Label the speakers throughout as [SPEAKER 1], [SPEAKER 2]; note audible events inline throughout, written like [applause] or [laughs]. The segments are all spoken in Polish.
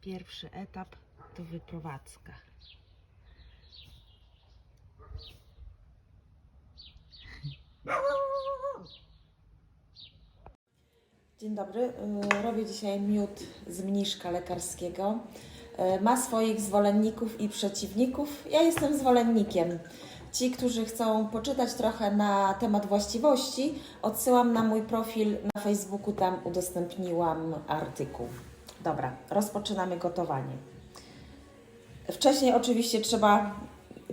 [SPEAKER 1] Pierwszy etap to wyprowadzka. Dzień dobry. Y, Robię dzisiaj miód z mniszka lekarskiego. Y, Ma swoich zwolenników i przeciwników. Ja jestem zwolennikiem. Ci, którzy chcą poczytać trochę na temat właściwości, odsyłam na mój profil na Facebooku, tam udostępniłam artykuł. Dobra, rozpoczynamy gotowanie. Wcześniej oczywiście trzeba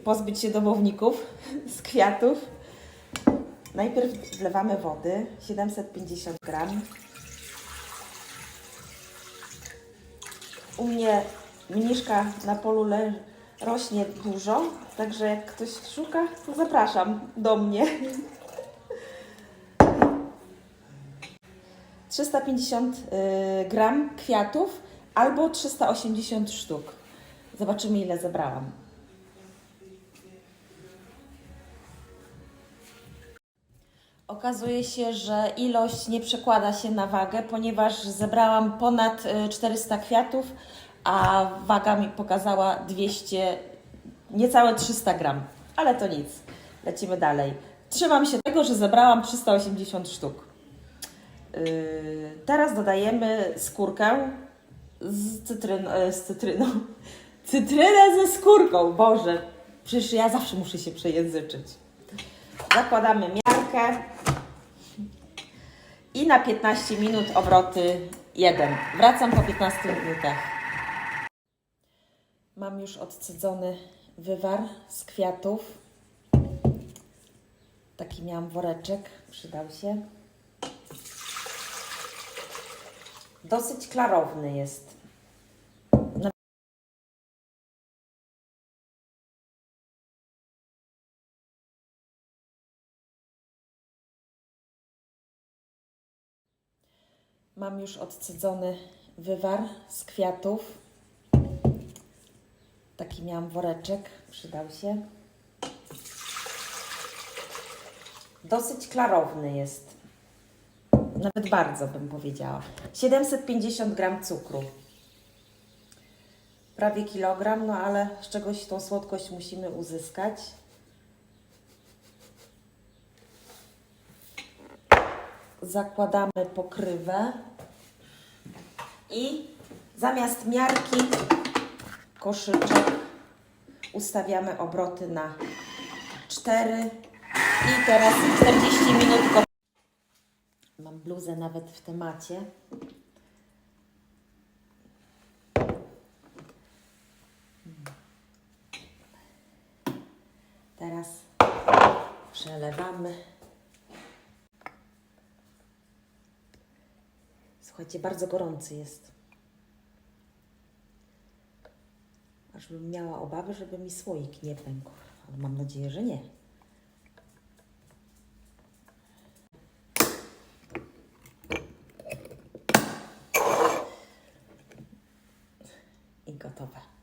[SPEAKER 1] pozbyć się domowników [laughs] z kwiatów. Najpierw wlewamy wody, 750 gram. U mnie mniszka na polu rośnie dużo, także jak ktoś szuka, to zapraszam do mnie. 350 y, gram kwiatów albo 380 sztuk. Zobaczymy ile zebrałam. Okazuje się, że ilość nie przekłada się na wagę, ponieważ zebrałam ponad y, 400 kwiatów, a waga mi pokazała 200, niecałe 300 gram. Ale to nic. Lecimy dalej. Trzymam się tego, że zebrałam 380 sztuk. Yy, teraz dodajemy skórkę z, cytryn, e, z cytryną. [laughs] Cytrynę ze skórką, Boże. Przecież ja zawsze muszę się przejęzyczyć. Zakładamy miarkę i na 15 minut obroty 1. Wracam po 15 minutach. Mam już odcedzony wywar z kwiatów. Taki miałam woreczek, przydał się. Dosyć klarowny jest. Mam już odcedzony wywar z kwiatów. Taki miałam woreczek, przydał się. Dosyć klarowny jest. Nawet bardzo bym powiedziała. 750 gram cukru. Prawie kilogram, no ale z czegoś tą słodkość musimy uzyskać. Zakładamy pokrywę i zamiast miarki koszyczek ustawiamy obroty na 4 i teraz 40 minut Mam bluzę nawet w temacie. Teraz przelewamy. Słuchajcie, bardzo gorący jest. Aż bym miała obawy, żeby mi słoik nie pękł. Ale mam nadzieję, że nie. gotowe.